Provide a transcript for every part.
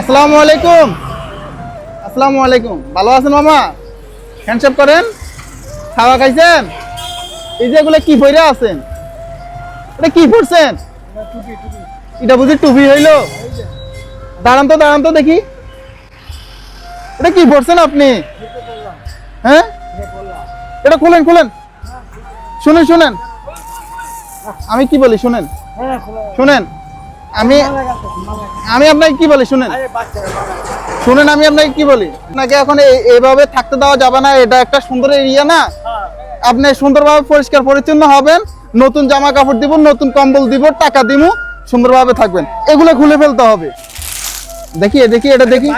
আসসালামু আলাইকুম। আসসালামু আলাইকুম। ভালো আছেন মামা? হ্যান্ডশেক করেন? খাওয়া খাইছেন? এই যে এগুলো কি পইরা আছেন? এটা কি পড়ছেন এটা বুঝি টুপি হইল? দাঁড়ান তো দাঁড়ান তো দেখি। এটা কি পড়ছেন আপনি? হ্যাঁ? এটা খুলেন খুলেন। শুনেন শুনেন। আমি কি বলি, শুনেন? শুনেন। আমি আমি আপনাকে কি বলি, শুনেন। শুনেন, আমি আপনাকে কি বলি? আপনাকে এখন এই- এইভাবে থাকতে দেওয়া যাবে না, এটা একটা সুন্দর এরিয়া না। আপনি সুন্দরভাবে পরিষ্কার পরিচ্ছন্ন হবেন, নতুন জামা কাপড় দিব, নতুন কম্বল দিব, টাকা দিব সুন্দরভাবে থাকবেন। এগুলো খুলে ফেলতে হবে। দেখি দেখি, এটা দেখি।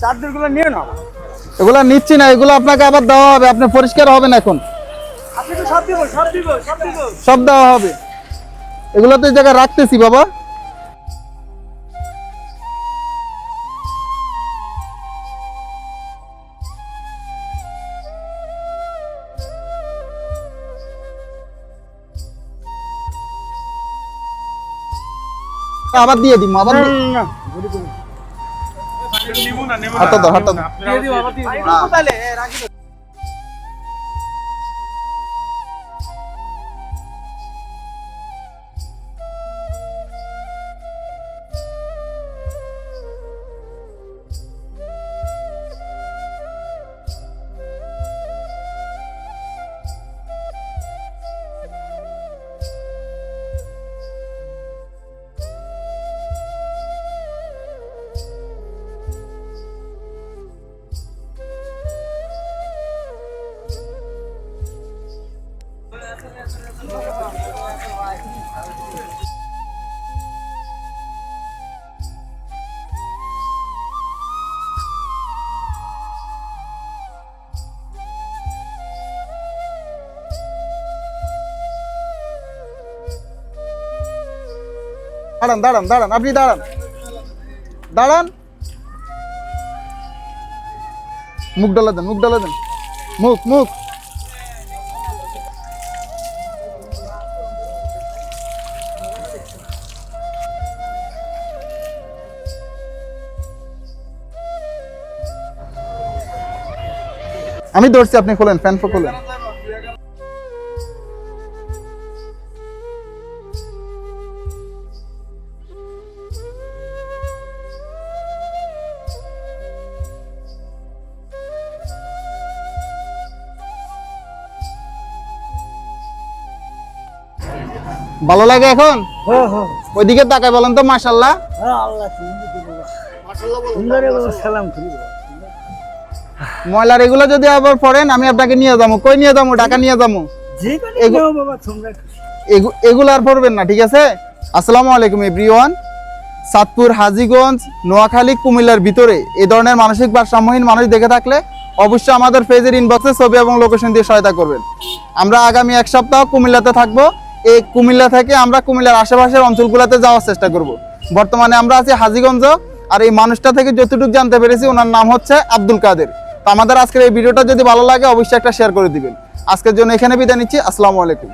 চাদর নিয়ে নাও। এগুলো নিচ্ছি না এগুলো আপনাকে আবার দেওয়া হবে আপনি পরিষ্কার হবেন এখন সব দেওয়া হবে এগুলো তো জায়গায় রাখতেছি বাবা আবার দিয়ে দিব আবার হাতটা দাও হাতটা দাঁড়ান দাঁড়ান দাঁড়ান, আপনি দাঁড়ান। দাঁড়ান। মুখ ডালা দেন, মুখ ডালা দেন। মুখ মুখ। আমি ধরছি, আপনি খোলেন ফ্যান ফো খোলেন। ভালো লাগে এখন? হ্যাঁ হ্যাঁ। ওইদিকে তাকায় বলেন তো মাশাল্লাহ হ্যাঁ। ময়লার এগুলো যদি আবার পড়েন আমি আপনাকে নিয়ে যাব। কই নিয়ে যাব? ঢাকা নিয়ে যাব। এগুলো আর পড়বেন না ঠিক আছে? আসসালামু আলাইকুম এভরিওয়ান সাতপুর হাজিগঞ্জ নোয়াখালী কুমিল্লার ভিতরে। এই ধরনের মানসিক ভারসাম্যহীন মানুষ দেখে থাকলে অবশ্যই আমাদের পেজের ইনবক্সে ছবি এবং লোকেশন দিয়ে সহায়তা করবেন। আমরা আগামী এক সপ্তাহ কুমিল্লাতে থাকব। এই কুমিল্লা থেকে আমরা কুমিল্লার আশেপাশের অঞ্চলগুলোতে যাওয়ার চেষ্টা করব। বর্তমানে আমরা আছি হাজিগঞ্জ, আর এই মানুষটা থেকে যতটুকু জানতে পেরেছি, ওনার নাম হচ্ছে আব্দুল কাদের। তো আমাদের আজকের এই ভিডিওটা যদি ভালো লাগে, অবশ্যই একটা শেয়ার করে দিবেন। আজকের জন্য এখানে বিদায় নিচ্ছি, আসসালামু আলাইকুম।